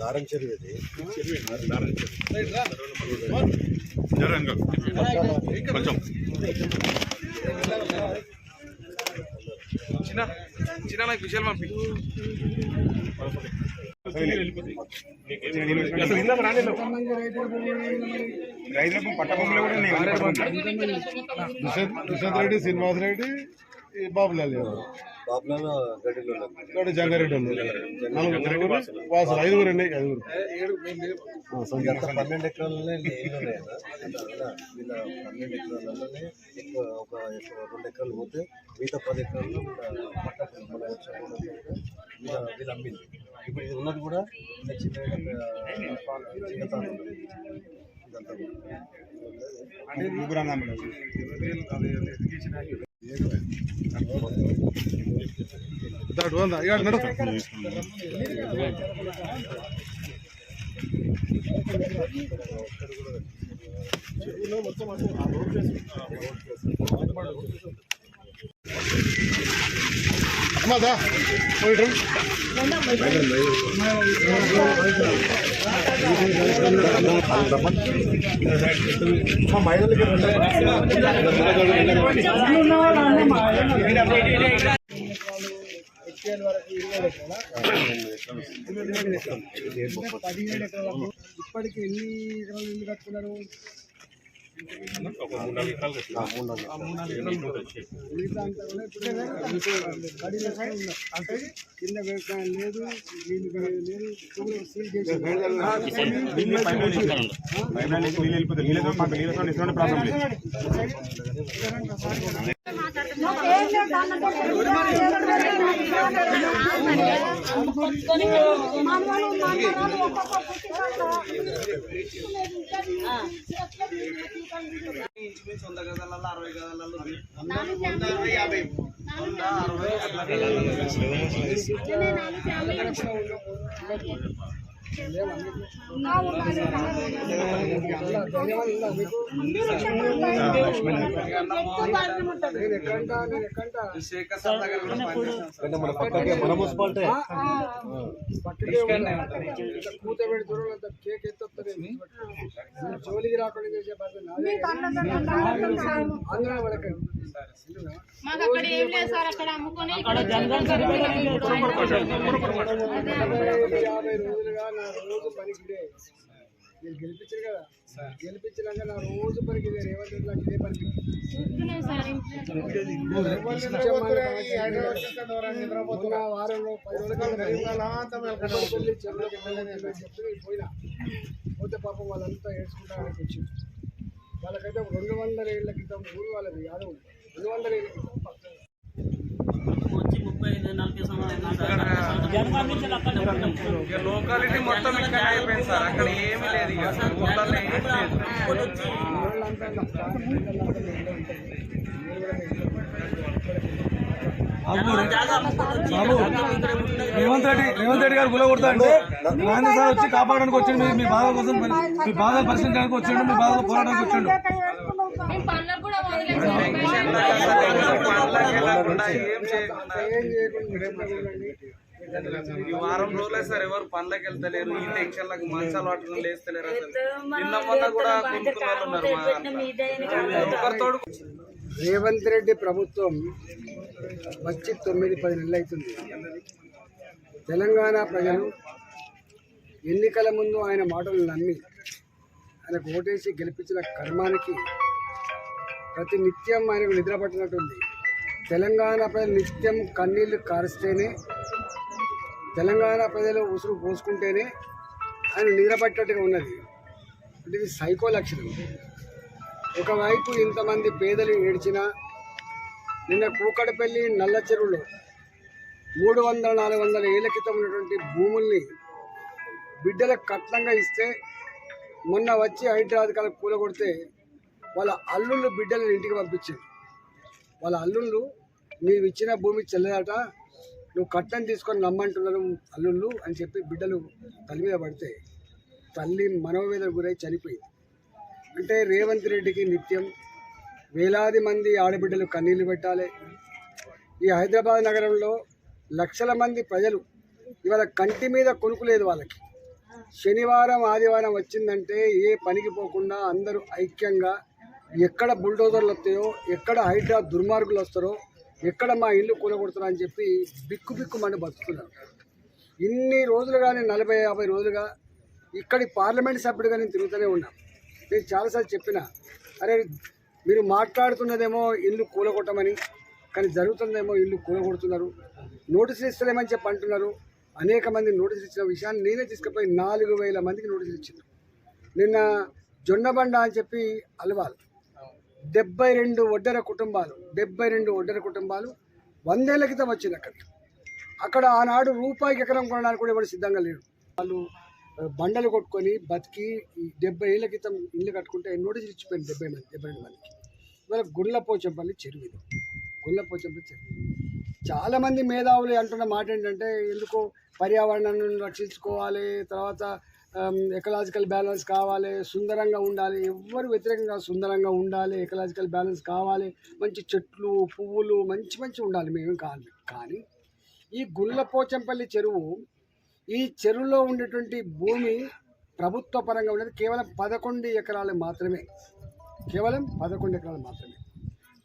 నారాయణ చెరువు ఇది కొంచెం చిన్న చిన్న నాకు విషయాలు పంపి. రైతులకు పట్ట భూములు కూడా రెడ్డి శ్రీనివాస్ రెడ్డి బాబులాల్ బాబులాల జంగారెడ్డి వాసులు. ఐదుగురు అండి ఐదుగురు. పన్నెండు ఎకరాలనే పన్నెండు ఎకరాలలోనే ఒక రెండు ఎకరాలు పోతే మిగతా పది ఎకరాలు వీళ్ళ పట్ట భూములు మన వచ్చే భూములు ఉంటే వీళ్ళ వీళ్ళు అమ్మింది. ఇప్పుడు ఇది ఉన్నది కూడా చిన్న చిన్న చిన్న తాను ఇదంతా కూడా. ముగ్గురు అన్నదమ్ములు. దాటు వంద ఇప్పటికి ఎన్ని ఎకరాలు ఇల్లు కట్టుకున్నారు? అంటే కింద వ్యవసాయం లేదు లేదు నీళ్ళు వెళ్ళిపోతాయి నీళ్ళతో మాకు నీళ్ళతో ఎటువంటి ప్రాబ్లం లేదు ఇంచుమించు వంద అరవై గదాలలో వంద అరవై యాభై. వంద అరవై అట్లా నేను ఎక్కడంటా నేను ఎక్కడంటా శేఖర్ సార్ దగ్గర కూడా పనిచేస్తాం సార్. అంటే మన పక్కకే మన మున్సిపాలిటీ పక్కకే ఉన్నా. ఇంత కూత పెడుతున్నారు అంత కేక్ ఎత్తొస్తారు జోలికి రాకుండా చేసే బాధ్యత నాదే ఆంధ్ర వాళ్ళకి మాకు అక్కడ ఏం లేదు సార్ అక్కడ అమ్ముకొని నలభై ఐదు, యాభై రోజులుగా నా రోజు పనికి ఇదే. మీరు గెలిపించారు కదా. గెలిపించినాక నా రోజు పనికి ఇదే రేవంత్ రెడ్డి లాంటి ఇదే పనికి. వారంలో పది రోజుల చెప్తే పోయినా. పోతే పాపం వాళ్ళంతా ఏడ్చుకుంటా అక్కడికి వచ్చి వాళ్ళకైతే రెండు వందల ఏళ్ళ క్రితం ఊరు వాళ్ళది యాదవ్ రెండు వందల ఏళ్ళ క్రితం. లోకాలిటీ మొత్తం ఇక్కడ అయిపోయింది సార్. అక్కడ ఏమీ లేదు. రేవంత్ రెడ్డి రేవంత్ రెడ్డి గారు గుల కొడతా అంటే గాంధీ సార్ వచ్చి కాపాడడానికి వచ్చిండు మీ- మీ బాధ కోసం మీ బాధ పరిశీలించడానికి వచ్చిండు మీ బాధ పోరాటానికి వచ్చిండు మేము పనులకు కూడా వదిలేదు పండ్లకి వెళ్ళకుండా ఏం చేయకుండా ఏం చేయకుండా రేపు ఉండండి. ఈ వారం రోజులే సార్ ఎవరు పనులకు వెళ్తలేరు ఈ టెన్షన్లకు మంచాలు పట్టుకుని లేస్తలేరు నిన్న మొన్న కూడా ఉన్నారు రేవంత్ రెడ్డి ప్రభుత్వం వచ్చి తొమ్మిది పది నెలలు అవుతుంది. తెలంగాణ ప్రజలు ఎన్నికల ముందు ఆయన మాటలు నమ్మి ఆయనకు ఓటేసి గెలిపించిన కర్మానికి ప్రతి నిత్యం ఆయనకు నిద్ర పట్టినట్టుంది. తెలంగాణ ప్రజలు నిత్యం కన్నీళ్ళు కారిస్తేనే తెలంగాణ ప్రజలు ఉసురు పోసుకుంటేనే ఆయన నిద్రపట్టినట్టుగా ఉన్నది. అంటే ఇది సైకో లక్షణం. ఒకవైపు ఇంతమంది పేదలు ఏడ్చినా నిన్న కూకడపల్లి నల్ల చెరువులో మూడు వందల నాలుగు వందల ఏళ్ళ క్రితం ఉన్నటువంటి భూముల్ని బిడ్డలకు కట్నంగా ఇస్తే మొన్న వచ్చి హైదరాబాద్ కూలగొడితే వాళ్ళ అల్లుళ్ళు బిడ్డలను ఇంటికి పంపించారు. వాళ్ళ అల్లుళ్ళు నీవు ఇచ్చిన భూమి చెల్లదట నువ్వు కట్నం తీసుకొని నమ్మంటున్నారు అల్లుళ్ళు అని చెప్పి బిడ్డలు తల్లి మీద పడితే తల్లి మనోవేదన గురై చనిపోయింది. అంటే రేవంత్ రెడ్డికి నిత్యం వేలాది మంది ఆడబిడ్డలు కన్నీళ్ళు పెట్టాలి. ఈ హైదరాబాద్ నగరంలో లక్షల మంది ప్రజలు ఇవాళ కంటి మీద కొనుకు లేదు వాళ్ళకి. శనివారం ఆదివారం వచ్చిందంటే ఏ పనికి పోకుండా అందరూ ఐక్యంగా ఎక్కడ బుల్డోజర్లు వస్తాయో ఎక్కడ హైడ్రా దుర్మార్గులు వస్తారో ఎక్కడ మా ఇల్లు కూలగొడుతారో అని చెప్పి బిక్కు బిక్కు మండి బతుకుతున్నారు. ఇన్ని రోజులుగా నేను నలభై యాభై రోజులుగా ఇక్కడి పార్లమెంట్ సభ్యుడిగా నేను తిరుగుతూనే ఉన్నా. నేను చాలాసార్లు చెప్పిన అరే మీరు మాట్లాడుతున్నదేమో ఇల్లు కూలగొట్టమని కానీ జరుగుతుందేమో ఇల్లు కూలగొడుతున్నారు నోటీసులు ఇస్తలేమని చెప్పి అంటున్నారు. అనేక మంది నోటీసులు ఇచ్చిన విషయాన్ని నేనే తీసుకుపోయి నాలుగు వేల మందికి నోటీసులు ఇచ్చింది నిన్న జొన్నబండ అని చెప్పి అలవాల్. డెబ్బై రెండు ఒడ్డర కుటుంబాలు డెబ్బై రెండు ఒడ్డర కుటుంబాలు వందేళ్ళ క్రితం వచ్చింది అక్కడికి అక్కడ ఆనాడు రూపాయికి ఎకరం కొనడానికి కూడా ఎవరు సిద్ధంగా లేడు. వాళ్ళు బండలు కొట్టుకొని బతికి ఈ డెబ్బై ఏళ్ళ క్రితం ఇల్లు కట్టుకుంటే నోటీసులు ఇచ్చిపోయింది డెబ్బై మంది డెబ్బై రెండు మందికి. ఇవాళ గుండ్లపోచంపల్లి చెరువు ఇది. గుళ్ళపోచంపల్లి చెరువు. చాలామంది మేధావులు అంటున్న మాట ఏంటంటే ఎందుకో పర్యావరణాన్ని రక్షించుకోవాలి తర్వాత Um, ఎకలాజికల్ బ్యాలెన్స్ కావాలి సుందరంగా ఉండాలి ఎవ్వరు వ్యతిరేకంగా సుందరంగా ఉండాలి ఎకలాజికల్ బ్యాలెన్స్ కావాలి. మంచి చెట్లు పువ్వులు మంచి మంచి ఉండాలి మేము కాదు. కానీ ఈ గుళ్ళపోచంపల్లి చెరువు ఈ చెరువులో ఉండేటువంటి భూమి ప్రభుత్వ పరంగా ఉండేది. కేవలం పదకొండు ఎకరాలు మాత్రమే. కేవలం పదకొండు ఎకరాలు మాత్రమే.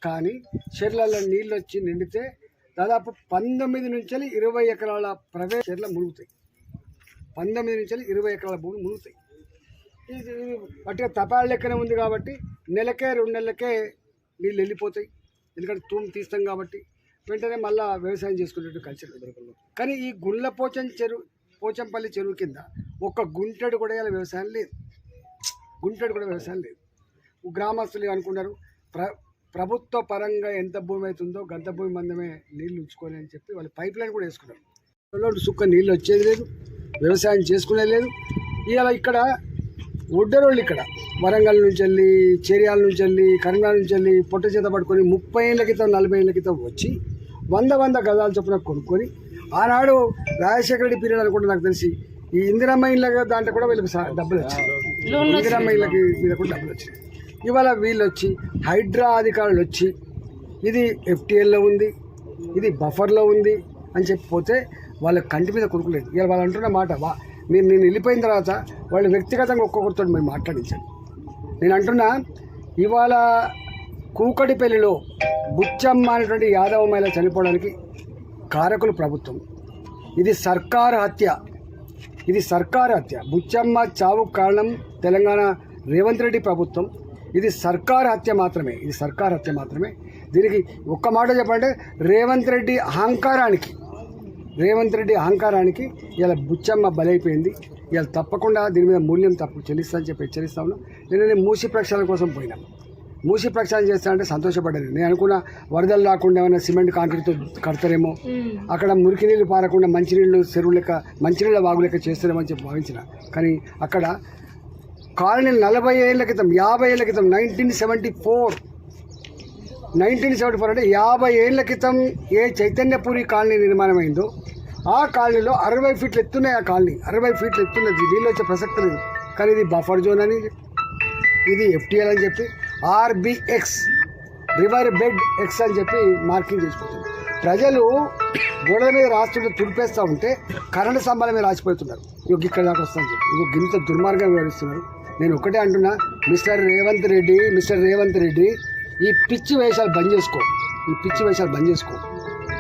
కానీ చెర్లలో నీళ్ళు వచ్చి నిండితే దాదాపు పంతొమ్మిది నుంచి ఇరవై ఎకరాల ప్రవేశ చెర్ల మునుగుతాయి. పంతొమ్మిది నుంచి ఇరవై ఎకరాల భూమి మునుగుతాయి. ఇది పట్టిగా తపాల లెక్కనే ఉంది కాబట్టి నెలకే రెండు నెలలకే నీళ్ళు వెళ్ళిపోతాయి. ఎందుకంటే తూము తీస్తాం కాబట్టి వెంటనే మళ్ళా వ్యవసాయం చేసుకునేట్టు కల్చర్ కానీ ఈ గుండ్ల పోచం చెరువు పోచంపల్లి చెరువు కింద ఒక్క గుంటెడు కూడా ఇలా వ్యవసాయం లేదు. గుంటెడు కూడా వ్యవసాయం లేదు. గ్రామస్తులు అనుకున్నారు ప్ర ప్రభుత్వ పరంగా ఎంత భూమి అవుతుందో గంత భూమి మందమే నీళ్ళు ఉంచుకొని అని చెప్పి వాళ్ళు పైప్ లైన్ కూడా వేసుకున్నారు. సుక్క నీళ్ళు వచ్చేది లేదు. వ్యవసాయం చేసుకునేది లేదు. ఇవాళ ఇక్కడ ఒడ్డరోళ్ళు ఇక్కడ. వరంగల్ నుంచి వెళ్ళి చేరియాల నుంచి వెళ్ళి కరీంనగర్ నుంచి వెళ్ళి పొట్ట చేత పట్టుకొని ముప్పై ఏళ్ళ క్రితం నలభై ఏళ్ళ క్రితం వచ్చి వంద వంద గజాల చొప్పున కొనుక్కొని ఆనాడు రాజశేఖర రెడ్డి పీరియడ్ అనుకుంటే నాకు తెలిసి ఈ ఇందిరమ్మ ఇళ్ళ దాంట్లో కూడా వీళ్ళకి డబ్బులు వచ్చాయి. ఇందిరమ్మ ఇళ్ళకి మీద కూడా డబ్బులు వచ్చాయి. ఇవాళ వీళ్ళు వచ్చి హైడ్రా అధికారులు వచ్చి ఇది ఎఫ్టీఎల్లో ఉంది ఇది బఫర్లో ఉంది అని చెప్పి పోతే వాళ్ళ కంటి మీద కొడుకులేదు ఇలా వాళ్ళు అంటున్న మాట వా మీరు నేను వెళ్ళిపోయిన తర్వాత వాళ్ళు వ్యక్తిగతంగా ఒక్కొక్కరితో మేము మాట్లాడించండి నేను అంటున్నా ఇవాళ కూకటిపల్లిలో బుచ్చమ్మ అనేటువంటి యాదవ మహిళ చనిపోవడానికి కారకులు ప్రభుత్వం. ఇది సర్కార్ హత్య. ఇది సర్కార్ హత్య. బుచ్చమ్మ చావు కారణం తెలంగాణ రేవంత్ రెడ్డి ప్రభుత్వం. ఇది సర్కార్ హత్య మాత్రమే. ఇది సర్కార్ హత్య మాత్రమే. దీనికి ఒక్క మాట చెప్పంటే రేవంత్ రెడ్డి అహంకారానికి రేవంత్ రెడ్డి అహంకారానికి ఇలా బుచ్చమ్మ బలైపోయింది. ఇలా తప్పకుండా దీని మీద మూల్యం తప్పు చెల్లిస్తా అని చెప్పి హెచ్చరిస్తా ఉన్నాం. నేను మూసి ప్రక్షాళన కోసం పోయినా. మూసి ప్రక్షాళన చేస్తానంటే సంతోషపడ్డాను. నేను అనుకున్న వరదలు రాకుండా ఏమైనా సిమెంట్ కాంక్రీట్తో కడతారేమో. అక్కడ మురికి నీళ్ళు పారకుండా మంచినీళ్ళు చెరువు లెక్క మంచినీళ్ళ వాగు లెక్క చేస్తారేమో అని చెప్పి భావించిన. కానీ అక్కడ కాలనీ నలభై ఏళ్ళ క్రితం యాభై ఏళ్ళ క్రితం nineteen seventy four nineteen seventy four అంటే యాభై ఏళ్ళ క్రితం ఏ చైతన్యపురి కాలనీ నిర్మాణమైందో ఆ కాలనీలో అరవై ఫీట్లు ఎత్తున్నాయి ఆ కాలనీ. అరవై ఫీట్లు ఎత్తున్నది. నీళ్ళు వచ్చే ప్రసక్తి లేదు. కానీ ఇది బఫర్ జోన్ అని ఇది ఎఫ్టీఎల్ అని చెప్పి ఆర్బిఎక్స్ రివర్ బెడ్ ఎక్స్ అని చెప్పి మార్కింగ్ చేసుకుంటుంది. ప్రజలు గోడల మీద రాస్తుంటే తుడిపేస్తూ ఉంటే కరెంటు స్తంభాల మీద రాసిపోతున్నారు. ఇక ఇక్కడ దాకా వస్తాను చెప్పి. ఇక గింత దుర్మార్గంగా వివరిస్తున్నారు నేను ఒకటే అంటున్నా మిస్టర్ రేవంత్ రెడ్డి మిస్టర్ రేవంత్ రెడ్డి ఈ పిచ్చి వేషాలు బంద్ చేసుకో. ఈ పిచ్చి వేషాలు బంద్ చేసుకో.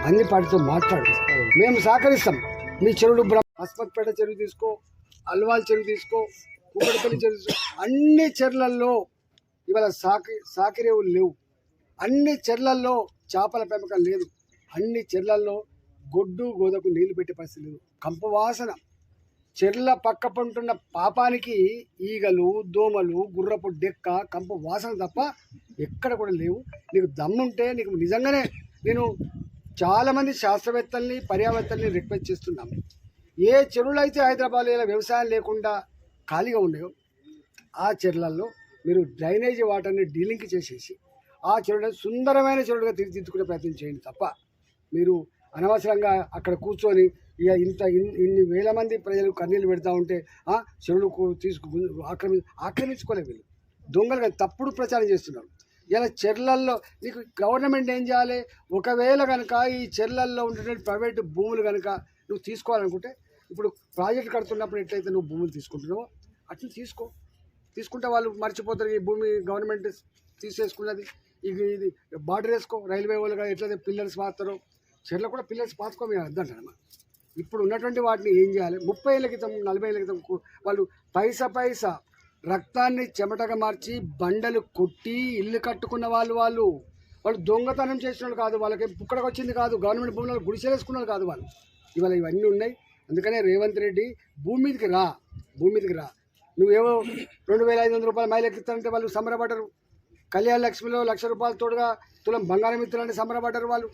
అన్ని పార్టీతో మాట్లాడు. మేము సహకరిస్తాం. మీ చెరువులు బ్రహ్మ హస్మత్పేట చెరువు తీసుకో అల్వాల్ చెరువు తీసుకో కూకటిపల్లి చెరువు తీసుకో అన్ని చెర్లల్లో ఇవాళ సాకి సాకిరేవులు లేవు. అన్ని చెర్లల్లో చేపల పెంపకం లేదు. అన్ని చెర్లల్లో గొడ్డు గోదకు నీళ్ళు పెట్టే పరిస్థితి లేదు. కంపవాసన. చెర్ల పక్క పంటున్న పాపానికి ఈగలు దోమలు గుర్రపు డెక్క కంపు వాసన తప్ప ఎక్కడ కూడా లేవు. నీకు దమ్ముంటే నీకు నిజంగానే నేను చాలామంది శాస్త్రవేత్తల్ని పర్యావేత్తల్ని రిక్వెస్ట్ చేస్తున్నాం. ఏ చెరువులు అయితే హైదరాబాద్లో ఇలా వ్యవసాయం లేకుండా ఖాళీగా ఉన్నాయో ఆ చెరువులలో మీరు డ్రైనేజీ వాటర్ని డీలింక్ చేసేసి ఆ చెరువులను సుందరమైన చెరువులుగా తీర్చిదిద్దుకునే ప్రయత్నం చేయండి తప్ప మీరు అనవసరంగా అక్కడ కూర్చొని ఇక ఇంత ఇన్ని వేల మంది ప్రజలు కన్నీళ్ళు పెడతా ఉంటే చెరువులు తీసుకు ఆక్రమి ఆక్రమించుకోలేదు వీళ్ళు. దొంగలుగా తప్పుడు ప్రచారం చేస్తున్నారు. ఇలా చెర్లల్లో నీకు గవర్నమెంట్ ఏం చేయాలి? ఒకవేళ కనుక ఈ చెర్లల్లో ఉండేటువంటి ప్రైవేట్ భూములు కనుక నువ్వు తీసుకోవాలనుకుంటే ఇప్పుడు ప్రాజెక్ట్ కడుతున్నప్పుడు ఎట్లయితే నువ్వు భూములు తీసుకుంటున్నావో అట్లా తీసుకో. తీసుకుంటే వాళ్ళు మర్చిపోతారు ఈ భూమి గవర్నమెంట్ తీసేసుకున్నది. ఇది ఇది బార్డర్ వేసుకో రైల్వే వాళ్ళు ఎట్లయితే పిల్లర్స్ పాతారో చెర్ల కూడా పిల్లర్స్ పాతుకో మేము అర్థం ఇప్పుడు ఉన్నటువంటి వాటిని ఏం చేయాలి? ముప్పై ఏళ్ళ క్రితం నలభై ఏళ్ళ క్రితం వాళ్ళు పైసా పైసా రక్తాన్ని చెమటగా మార్చి బండలు కొట్టి ఇల్లు కట్టుకున్న వాళ్ళు వాళ్ళు. వాళ్ళు దొంగతనం చేసిన కాదు వాళ్ళకి ఇక్కడికి వచ్చింది కాదు గవర్నమెంట్ భూములు గుడిసేసుకున్నారు కాదు వాళ్ళు. ఇవాళ ఇవన్నీ ఉన్నాయి. అందుకనే రేవంత్ రెడ్డి భూమి మీదకి రా భూమి మీదకి రా. నువ్వేవో రెండు వేల ఐదు వందల రూపాయలు మైలు ఎక్కిస్తానంటే వాళ్ళు సంబరపడ్డరు కళ్యాణ లక్ష్మిలో లక్ష రూపాయలు తోడుగా తులం బంగారం ఇస్తారంటే సంబరపడ్డరు వాళ్ళు.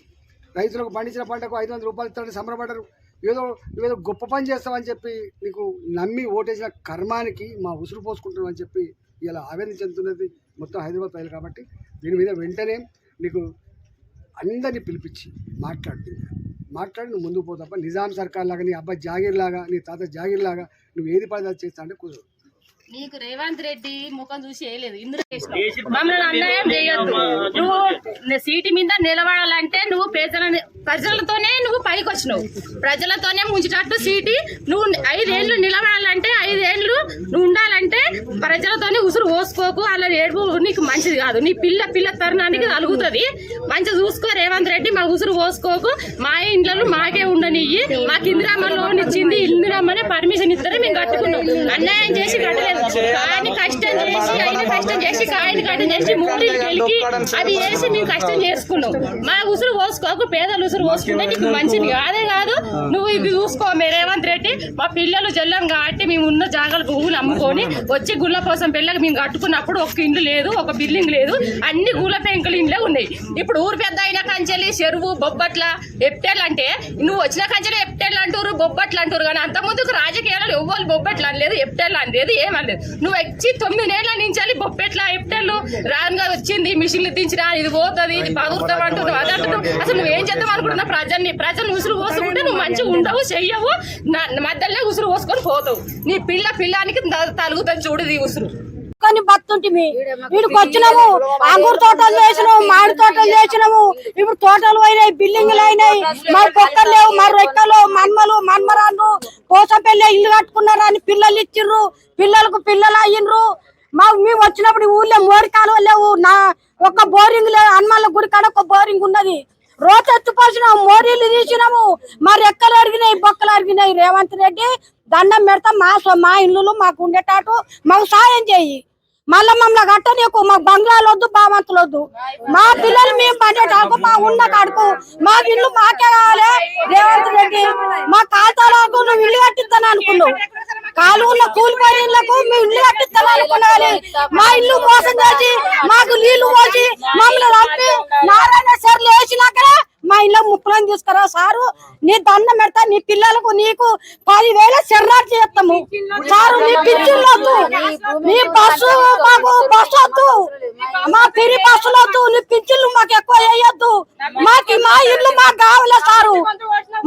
రైతులకు పండించిన పంటకు ఐదు వందల రూపాయలు ఇస్తారంటే సంబరపడ్డరు ఏదో ఏదో గొప్ప పని చేస్తామని చెప్పి నీకు నమ్మి ఓటేసిన కర్మానికి మా ఉసురు పోసుకుంటున్నామని అని చెప్పి ఇలా ఆవేదన చెందుతున్నది మొత్తం హైదరాబాద్ ప్రజలు కాబట్టి దీని మీద వెంటనే నీకు అందరినీ పిలిపించి మాట్లాడుతుంది మాట్లాడి నువ్వు ముందుకు పోతాప నిజాం సర్కార్ లాగా నీ అబ్బాయి జాగీర్ లాగా నీ తాత జాగీర్ లాగా నువ్వు ఏది పడితే చేస్తా అంటే కుదరదు. నీకు రేవంత్ రెడ్డి ముఖం చూసి వేయలేదు. ఇందులో. మమ్మల్ని అన్యాయం చేయొద్దు. నువ్వు సీటు మీద నిలబడాలంటే నువ్వు ప్రజల ప్రజలతోనే నువ్వు పైకి వచ్చినావు ప్రజలతోనే ముంచేటట్టు సీటు నువ్వు ఐదేళ్ళు నిలబడాలంటే ఐదేళ్ళు నువ్వు ఉండాలంటే ప్రజలతోనే ఉసురు పోసుకోకు. అలా ఏడుపు నీకు మంచిది కాదు. నీ పిల్ల పిల్ల తరుణానికి కలుగుతుంది మంచిగా చూసుకో రేవంత్ రెడ్డి మా ఉసురు పోసుకోకు. మా ఇంట్లో మాకే ఉండనియ్యి. మాకు ఇందిరామ్మ లోన్ ఇచ్చింది. ఇందిరామ్మనే పర్మిషన్ ఇస్తారే మేము కట్టుకున్నాం. అన్యాయం చేసి కట్టలేదు. కానీ కష్టం చేసి కష్టం చేసి కాయని కట్టం చేసి మూడు అది వేసి మేము కష్టం చేసుకున్నాం. మా ఉసురు పోసుకోకు పేదలు ఉసురు పోసుకుంటే నీకు మంచిది కాదే. కాదు నువ్వు ఇది చూసుకో మే రేవంత్ రెడ్డి మా పిల్లలు జల్లం కాబట్టి మేము ఉన్న జాగాలు భూములు అమ్ముకొని వచ్చి గుళ్ళ కోసం పిల్లలు మేము కట్టుకున్నప్పుడు ఒక ఇల్లు లేదు ఒక బిల్డింగ్ లేదు అన్ని గుళ్ళ పెంకులు ఇండ్లే ఉన్నాయి. ఇప్పుడు ఊరు పెద్ద అయిన కంచెలి చెరువు బొబ్బట్ల ఎప్టెల్ అంటే నువ్వు వచ్చిన కంచెలు ఎప్టెల్ అంటారు బొబ్బట్లు అంటారు కానీ అంత ముందుకు రాజకీయాలు ఎవ్వరు బొబ్బట్లు అనలేదు ఎప్టెల్ అనలేదు ఏమనలేదు. నువ్వు వచ్చి తొమ్మిదేళ్ళ నుంచి బొబ్బెట్ల ఎప్టెల్ రానుగా వచ్చింది మిషన్లు దించినా ఇది పోతుంది ఇది పగురుతావు అంటున్నావు. అది అంటున్నావు. అసలు నువ్వేం చేద్దాం అనుకుంటున్నా ప్రజల్ని ప్రజలు ఉసురు పోసుకుంటే నువ్వు మంచిగా ఉండవు చెయ్యవు మధ్యలో ఉసురు పోసుకొని పోతావు. నీ పిల్ల పిల్లానికి తలుగుతుంది చూడు ఈ ఉసురు. కొని బతుంటిమి వీడికి వచ్చినాము అంగూరు తోటలు చేసినాము మామిడి తోటలు చేసినాము ఇప్పుడు తోటలు అయినాయి బిల్డింగ్లు అయినాయి మా కుక్కలు లేవు మా రెక్కలు మన్మలు మన్మరాళ్ళు పోసపల్లి ఇల్లు కట్టుకున్నారు అని పిల్లలు ఇచ్చిర్రు పిల్లలకు పిల్లలు అయ్యిండ్రు. మా మేము వచ్చినప్పుడు ఊర్లో మోరి కాలువ లేవు నా ఒక బోరింగ్ లేవు హనుమాన్ల గుడి కాడ ఒక బోరింగ్ ఉన్నది. రోజు ఎత్తుపోసినాము మోరీలు తీసినాము మా రెక్కలు అరిగినాయి బొక్కలు అరిగినాయి. రేవంత్ రెడ్డి దండం పెడతా మా మా ఇల్లులు మాకు ఉండేటట్టు మాకు సాయం చేయి. మళ్ళా మమ్మల్ని కట్టనీకు మా బంగ్లాలు వద్దు బావంతులు వద్దు మా పిల్లలు మేము పడేటాకు మా ఉన్న కాడుకు మా ఇల్లు మాకే కావాలి రేవంత్ రెడ్డి. మా ఖాతాలో నువ్వు ఇల్లు కట్టిస్తాను అనుకున్నావు. కాలువలో కూలిపోయిన ఇళ్ళకు మేము ఇల్లు కట్టిస్తాను మా ఇల్లు మోసం చేసి మాకు నీళ్ళు పోసి మమ్మల్ని రంపి నారాయణ సార్లు వేసినాకనే మా ఇల్లు ముప్పులను తీసుకురా సారు. నీ పెడతా నీ పిల్లలకు నీకు పదివేల శరణాలు చేస్తాము. సారు నీ పిచ్చిళ్ళు వద్దు. నీ బస్సు మాకు బస్సు వద్దు. మా పిరి బస్సులు వద్దు. నీ పిచ్చిళ్ళు మాకు ఎక్కువ వేయొద్దు. మాకు మా ఇల్లు మాకు కావాలే సారు?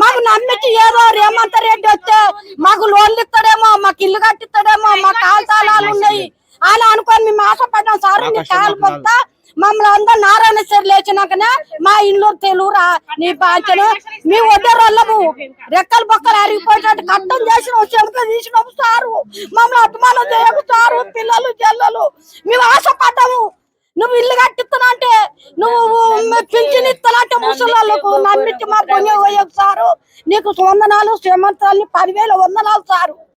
మాకు నమ్మించి ఏదో రేమంత రెడ్డి వస్తే మాకు లోన్లు ఇస్తాడేమో మాకు ఇల్లు కట్టిస్తాడేమో మా కాల్చాలాలు ఉన్నాయి. అలా అనుకొని మేము ఆశపడ్డాం సారు. నీ కాలు పొత్తా మమ్మల్ని అందరు నారాయణ సార్ లేచినాకనే మా ఇల్లు తెలుగురా నీ బాధ్యను మీ వడ్డే రొల్లము రెక్కలు బొక్కలు అరిగిపోయినట్టు కట్టం చేసిన చెమట తీసినాము సారు. మమ్మల్ని అభిమానం చేయకు సారు పిల్లలు జల్లలు మేము ఆశపడ్డాము. నువ్వు ఇల్లు కట్టిస్తున్నా అంటే నువ్వు పింఛన్ ఇస్తానంటే ముసలాళ్ళకు నమ్మించి మా పొంగి పోయకు సారు. నీకు వందనాలు శ్రీమంతాలని పదివేల వందనాలు సారు.